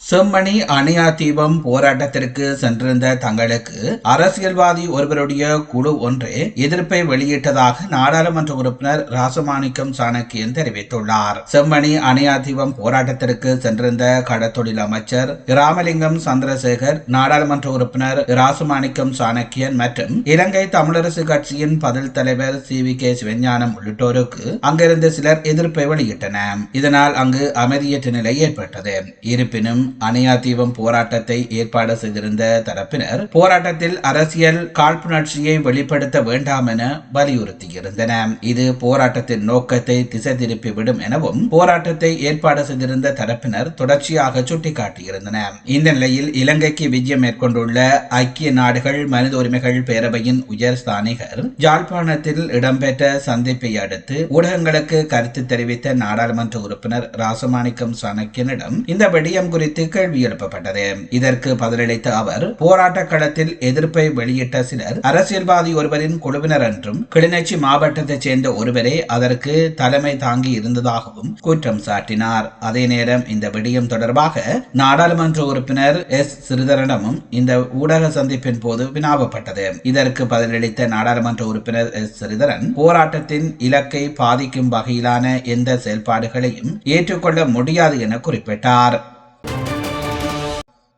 செம்மணி அணையா தீபம் போராட்டத்திற்கு சென்றிருந்த தங்களுக்கு அரசியல்வாதி ஒருவருடைய குழு ஒன்றே எதிர்ப்பை வெளியிட்டதாக நாடாளுமன்ற உறுப்பினர் ராசமாணிக்கம் சாணக்கியன் தெரிவித்துள்ளார். செம்மணி அணையா தீபம் போராட்டத்திற்கு சென்றிருந்த கடத்தொழில் அமைச்சர் ராமலிங்கம் சந்திரசேகர் நாடாளுமன்ற உறுப்பினர் ராசமாணிக்கம் சாணக்கியன் மற்றும் இலங்கை தமிழரசு கட்சியின் பதில் தலைவர் சி. வி. கே. சிவஞானம் உள்ளிட்டோருக்கு அங்கிருந்து சிலர் எதிர்ப்பை வெளியிட்டனர். இதனால் அங்கு அமைதியற்ற நிலை ஏற்பட்டது. இருப்பினும் அணையா தீபம் போராட்டத்தை ஏற்பாடு செய்திருந்த தரப்பினர் போராட்டத்தில் அரசியல் காழ்ப்புணர்ச்சியை வெளிப்படுத்த வேண்டாம் என வலியுறுத்தியிருந்தன. இது போராட்டத்தின் நோக்கத்தை திசை திருப்பிவிடும் எனவும் போராட்டத்தை ஏற்பாடு செய்திருந்த தரப்பினர் தொடர்ச்சியாக சுட்டிக்காட்டியிருந்தன. இந்த நிலையில் இலங்கைக்கு விஜயம் மேற்கொண்டுள்ள ஐக்கிய நாடுகள் மனித உரிமைகள் பேரவையின் உயர் ஸ்தானிகர் ஜாழ்ப்பாணத்தில் இடம்பெற்ற சந்திப்பை அடுத்து ஊடகங்களுக்கு கருத்து தெரிவித்த நாடாளுமன்ற உறுப்பினர் ராசமாணிக்கம் சாணக்கியனிடம் இந்த விடயம் குறித்து கேள்வி எழுப்பப்பட்டது. இதற்கு பதிலளித்த அவர் போராட்ட களத்தில் எதிர்ப்பை வெளியிட்ட சிலர் அரசியல்வாதி ஒருவரின் குழுவினர் என்றும் கிளிநொச்சி மாவட்டத்தைச் சேர்ந்த ஒருவரே அதற்கு தலைமை தாங்கி இருந்ததாகவும் குற்றம் சாட்டினார். அதே நேரம் இந்த விடயம் தொடர்பாக நாடாளுமன்ற உறுப்பினர் எஸ். சிறிதரனமும் இந்த ஊடக சந்திப்பின் போது வினாவப்பட்டது. இதற்கு பதிலளித்த நாடாளுமன்ற உறுப்பினர் எஸ். சிறிதரன் போராட்டத்தின் இலக்கை பாதிக்கும் வகையிலான எந்த செயல்பாடுகளையும் ஏற்றுக்கொள்ள முடியாது என குறிப்பிட்டார்.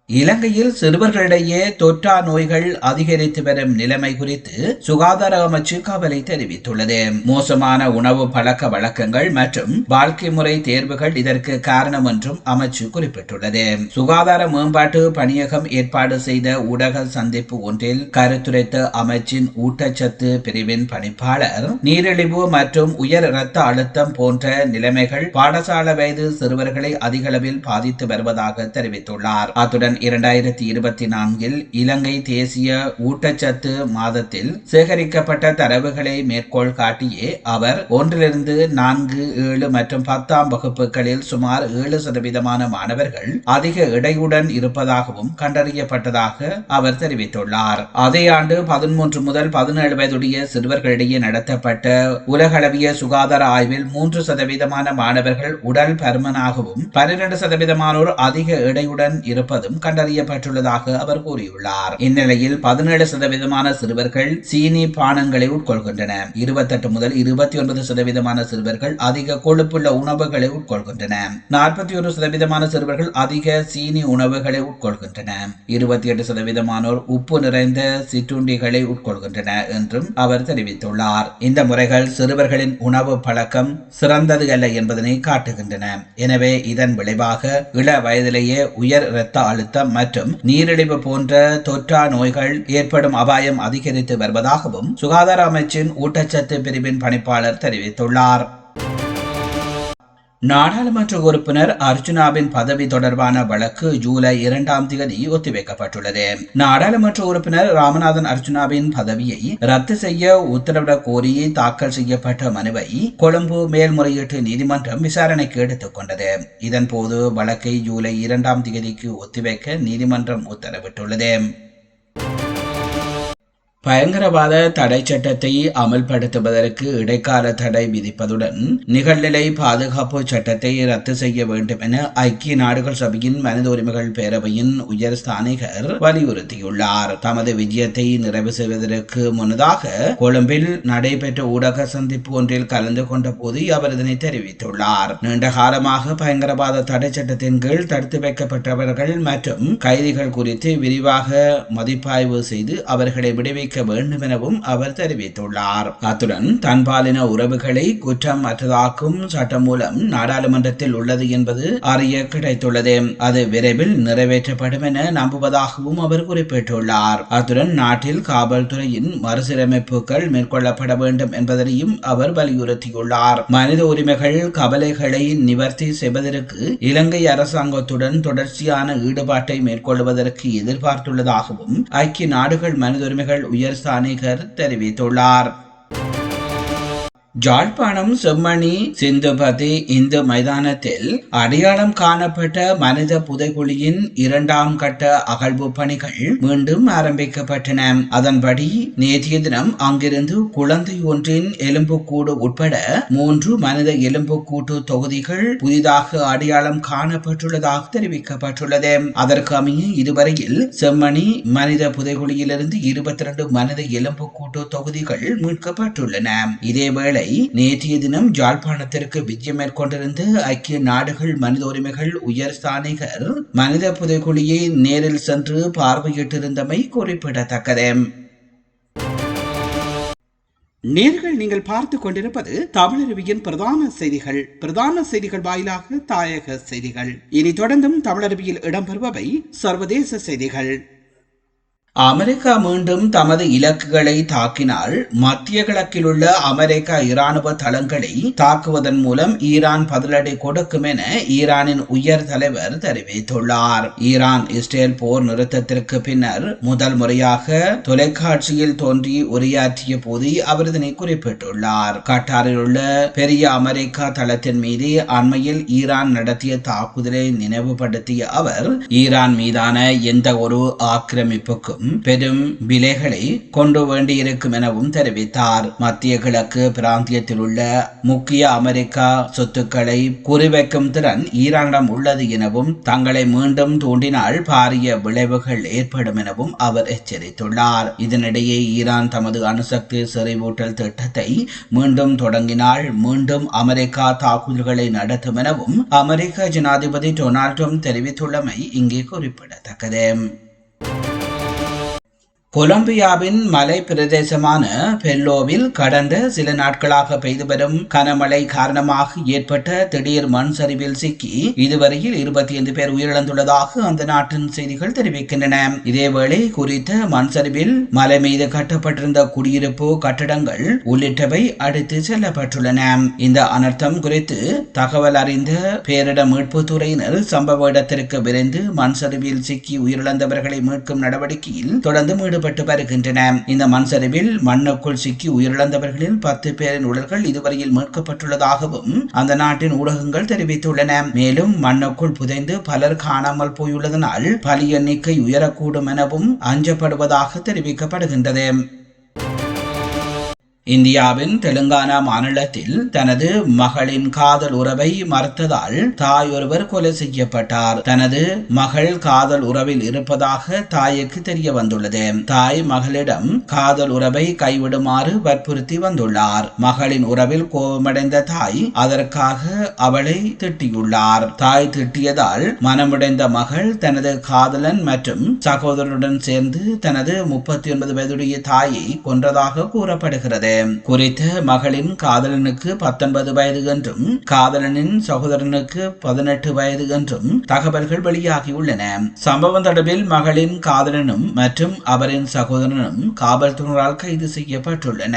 இலங்கையில் சிறுவர்களிடையே தொற்றா நோய்கள் அதிகரித்து வரும் நிலைமை குறித்து சுகாதார அமைச்சு கவலை தெரிவித்துள்ளது. மோசமான உணவு பழக்க வழக்கங்கள் மற்றும் வாழ்க்கை முறை தேர்வுகள் இதற்கு காரணம் என்றும் அமைச்சு குறிப்பிட்டுள்ளது. சுகாதார மேம்பாட்டு பணியகம் ஏற்பாடு செய்த ஊடக சந்திப்பு ஒன்றில் கருத்துரைத்த அமைச்சின் ஊட்டச்சத்து பிரிவின் பணிப்பாளர் நீரிழிவு மற்றும் உயர் இரத்த அழுத்தம் போன்ற நிலைமைகள் பாடசாலை வயது சிறுவர்களை அதிகளவில் பாதித்து வருவதாக தெரிவித்துள்ளார். அத்துடன் இரண்டாயிரத்தி இருபத்தி நான்கில் இலங்கை தேசிய ஊட்டச்சத்து மாதத்தில் சேகரிக்கப்பட்ட தரவுகளை மேற்கோள் காட்டியே அவர் ஒன்றிலிருந்து நான்கு ஏழு மற்றும் பத்தாம் வகுப்புகளில் சுமார் ஏழு சதவீதமான மாணவர்கள் அதிக இடையுடன் இருப்பதாகவும் கண்டறியப்பட்டதாக அவர் தெரிவித்துள்ளார். அதே ஆண்டு பதிமூன்று முதல் பதினேழு வயதுடைய சிறுவர்களிடையே நடத்தப்பட்ட உலகளவிய சுகாதார ஆய்வில் மூன்று சதவீதமான மாணவர்கள் உடல் பருமனாகவும் பன்னிரண்டு சதவீதமானோர் அதிக எடையுடன் இருப்பதும் கண்டறியப்பட்டுள்ளதாக அவர் கூறியுள்ளார். இந்நிலையில் பதினேழு சதவீதமான சிறுவர்கள் சீனி பானங்களை உட்கொள்கின்றனர் இருபத்தெட்டு முதல் இருபத்தி ஒன்பது சதவீதமான சிறுவர்கள் அதிக கொழுப்புள்ள உணவுகளை உட்கொள்கின்றன. நாற்பத்தி ஒரு சதவீதமான சிறுவர்கள் அதிக சீனி உணவுகளை உட்கொள்கின்றன. இருபத்தி எட்டு சதவீதமானோர் உப்பு நிறைந்த சிற்றுண்டிகளை உட்கொள்கின்றன என்றும் அவர் தெரிவித்துள்ளார். இந்த முறைகள் சிறுவர்களின் உணவு பழக்கம் சிறந்தது அல்ல என்பதனை காட்டுகின்றன. எனவே இதன் விளைவாக இள வயதிலேயே உயர் இரத்த அழுத்தம் மற்றும் நீரிழிவு போன்ற தொற்றா நோய்கள் ஏற்படும் அபாயம் அதிகரித்து வருவதாகவும் சுகாதார அமைச்சின் ஊட்டச்சத்து பிரிவின் பணிப்பாளர் தெரிவித்துள்ளார். நாடாளுமன்ற உறுப்பினர் அர்ஜுனாவின் பதவி தொடர்பான வழக்கு ஜூலை இரண்டாம் தேதி ஒத்திவைக்கப்பட்டுள்ளது. நாடாளுமன்ற உறுப்பினர் ராமநாதன் அர்ஜுனாவின் பதவியை ரத்து செய்ய உத்தரவிடக் கோரி தாக்கல் செய்யப்பட்ட மனுவை கொழும்பு மேல்முறையீட்டு நீதிமன்றம் விசாரணைக்கு எடுத்துக் கொண்டது. இதன்போது வழக்கை ஜூலை இரண்டாம் தேதிக்கு ஒத்திவைக்க நீதிமன்றம் உத்தரவிட்டுள்ளது. பயங்கரவாத தடை சட்டத்தை அமல்படுத்துவதற்கு இடைக்கால தடை விதிப்பதுடன் நிகழ்நிலை பாதுகாப்பு சட்டத்தை ரத்து செய்ய வேண்டும் என ஐக்கிய நாடுகள் சபையின் மனித உரிமைகள் பேரவையின் உயர் ஸ்தானிகர் வலியுறுத்தியுள்ளார். தமது விஜயத்தை நிறைவு செய்வதற்கு முன்னதாக கொழும்பில் நடைபெற்ற ஊடக சந்திப்பு ஒன்றில் கலந்து கொண்ட போது அவர் இதனை தெரிவித்துள்ளார். நீண்ட காலமாக பயங்கரவாத தடை சட்டத்தின் கீழ் தடுத்து வைக்கப்பட்டவர்கள் மற்றும் கைதிகள் குறித்து விரிவாக மதிப்பாய்வு செய்து அவர்களை விடுவிக்க வேண்டும் எனவும் அவர் தெரிவித்துள்ளார். அத்துடன் தன்பாலின உறவுகளை குற்றம் அற்றதாக்கும் சட்டம் மூலம் நாடாளுமன்றத்தில் உள்ளது என்பது அறிய கிடைத்துள்ளது. அது விரைவில் நிறைவேற்றப்படும் என நம்புவதாகவும் அவர் குறிப்பிட்டுள்ளார். அத்துடன் நாட்டில் காவல்துறையின் மறுசீரமைப்புகள் மேற்கொள்ளப்பட வேண்டும் என்பதனையும் அவர் வலியுறுத்தியுள்ளார். மனித உரிமைகள் கவலைகளை நிவர்த்தி செய்வதற்கு இலங்கை அரசாங்கத்துடன் தொடர்ச்சியான ஈடுபாட்டை மேற்கொள்வதற்கு எதிர்பார்த்துள்ளதாகவும் ஐக்கிய நாடுகள் மனித உரிமைகள் உயர் ஸ்தானிகர் தெரிவித்துள்ளார். ஜாழ்ப்பாணம் செம்மணி சிந்துபதி இந்து மைதானத்தில் அடையாளம் காணப்பட்ட மனித புதைகுழியின் இரண்டாம் கட்ட அகழ்வு பணிகள் மீண்டும் ஆரம்பிக்கப்பட்டன. அதன்படி நேற்றைய தினம் அங்கிருந்து குழந்தை ஒன்றின் எலும்புக்கூடு உட்பட மூன்று மனித எலும்புக்கூட்டு தொகுதிகள் புதிதாக அடையாளம் காணப்பட்டுள்ளதாக தெரிவிக்கப்பட்டுள்ளது. அதற்கு அமைய இதுவரையில் செம்மணி மனித புதைகுழியிலிருந்து இருபத்தி இரண்டு மனித எலும்புக்கூட்டு தொகுதிகள் மீட்கப்பட்டுள்ளன. இதேவேளை நேற்றைய தினம் ஜாழ்ப்பாணத்திற்கு விஜயம் மேற்கொண்டிருந்த ஐக்கிய நாடுகள் மனித உரிமைகள் உயர் ஸ்தானிகர் மனித புதைக்குழியை நேரில் சென்று பார்வையிட்டிருந்தமை குறிப்பிடத்தக்கது. நேர்கள் நீங்கள் பார்த்து கொண்டிருப்பது தமிழருவியின் பிரதான செய்திகள். பிரதான செய்திகள் வாயிலாக தாயக செய்திகள். இனி தொடர்ந்தும் தமிழருவியில் இடம்பெறுபவை சர்வதேச செய்திகள். அமெரிக்கா மீண்டும் தமது இலக்குகளை தாக்கினால் மத்திய கிழக்கில் உள்ள அமெரிக்கா இராணுவ தளங்களை தாக்குவதன் மூலம் ஈரான் பதிலடி கொடுக்கும் என ஈரானின் உயர் தலைவர் தெரிவித்துள்ளார். ஈரான் இஸ்ரேல் போர் நிறுத்தத்திற்கு பின்னர் முதல் முறையாக தொலைக்காட்சியில் தோன்றி உரையாற்றிய போது அவர் இதனை குறிப்பிட்டுள்ளார். கட்டாரில் உள்ள பெரிய அமெரிக்கா தளத்தின் மீது அண்மையில் ஈரான் நடத்திய தாக்குதலை நினைவுபடுத்திய அவர் ஈரான் மீதான எந்த ஒரு ஆக்கிரமிப்புக்கும் பெரும் விலைகளை கொண்டு வேண்டியிருக்கும் எனவும் தெரிவித்தார். மத்திய கிழக்கு பிராந்தியத்தில் உள்ள முக்கிய அமெரிக்கா சொத்துக்களை குறிவைக்கும் திறன் ஈரானிடம் உள்ளது எனவும் தங்களை மீண்டும் தூண்டினால் பாரிய விளைவுகள் ஏற்படும் எனவும் அவர் எச்சரித்துள்ளார். இதனிடையே ஈரான் தமது அணுசக்தி செறிவூட்டல் திட்டத்தை மீண்டும் தொடங்கினால் மீண்டும் அமெரிக்கா தாக்குதல்களை நடத்தும் எனவும் அமெரிக்க ஜனாதிபதி டொனால்ட் ட்ரம்ப் தெரிவித்துள்ளமை இங்கே குறிப்பிடத்தக்கது. கொலம்பியாவின் மலை பிரதேசமான பெல்லோவில் கடந்த சில நாட்களாக பெய்து வரும் கனமழை காரணமாக ஏற்பட்ட திடீர் மண் சரிவில் சிக்கி இதுவரையில் இருபத்தி ஐந்து பேர் உயிரிழந்துள்ளதாக அந்த நாட்டின் செய்திகள் தெரிவிக்கின்றன. இதேவேளை குறித்த மண் சரிவில் மலை மீது கட்டப்பட்டிருந்த குடியிருப்பு கட்டடங்கள் உள்ளிட்டவை அடித்து செல்லப்பட்டுள்ளன. இந்த அனர்த்தம் குறித்து தகவல் அறிந்த பேரிட மீட்பு துறையினர் சம்பவ இடத்திற்கு விரைந்து மண் சரிவில் சிக்கி உயிரிழந்தவர்களை மீட்கும் நடவடிக்கையில் தொடர்ந்து ஈடுபட்டு வருகின்றன. இந்த மண் சரிவில் மண்ணுக்குள் சிக்கி உயிரிழந்தவர்களில் பத்து பேரின் உடல்கள் இதுவரையில் மீட்கப்பட்டுள்ளதாகவும் அந்த நாட்டின் ஊடகங்கள் தெரிவித்துள்ளன. மேலும் மண்ணுக்குள் புதைந்து பலர் காணாமல் போயுள்ளதனால் பலி எண்ணிக்கை உயரக்கூடும் எனவும் அஞ்சப்படுவதாக தெரிவிக்கப்படுகின்றது. இந்தியாவின் தெலுங்கானா மாநிலத்தில் தனது மகளின் காதல் உறவை மறுத்ததால் தாய் ஒருவர் கொலை செய்யப்பட்டார். தனது மகள் காதல் உறவில் இருப்பதாக தாய்க்கு தெரிய வந்துள்ளது தாய் மகளிடம் காதல் உறவை கைவிடுமாறு வற்புறுத்தி வந்துள்ளார். மகளின் உறவில் கோபமடைந்த தாய் அதற்காக அவளை திட்டியுள்ளார். தாய் திட்டியதால் மனமுடைந்த மகள் தனது காதலன் மற்றும் சகோதரனுடன் சேர்ந்து தனது முப்பத்தி ஒன்பது வயதுடைய தாயை கொன்றதாக கூறப்படுகிறது. குறித்த மகளின் காதலனுக்கு பத்தொன்பது வயது என்றும் காதலனின் சகோதரனுக்கு பதினெட்டு வயது என்றும் தகவல்கள் வெளியாகியுள்ளன. சம்பவம் தொடர்பில் மகளின் காதலனும் மற்றும் அவரின் சகோதரனும் காவல்துறையால் கைது செய்யப்பட்டுள்ளன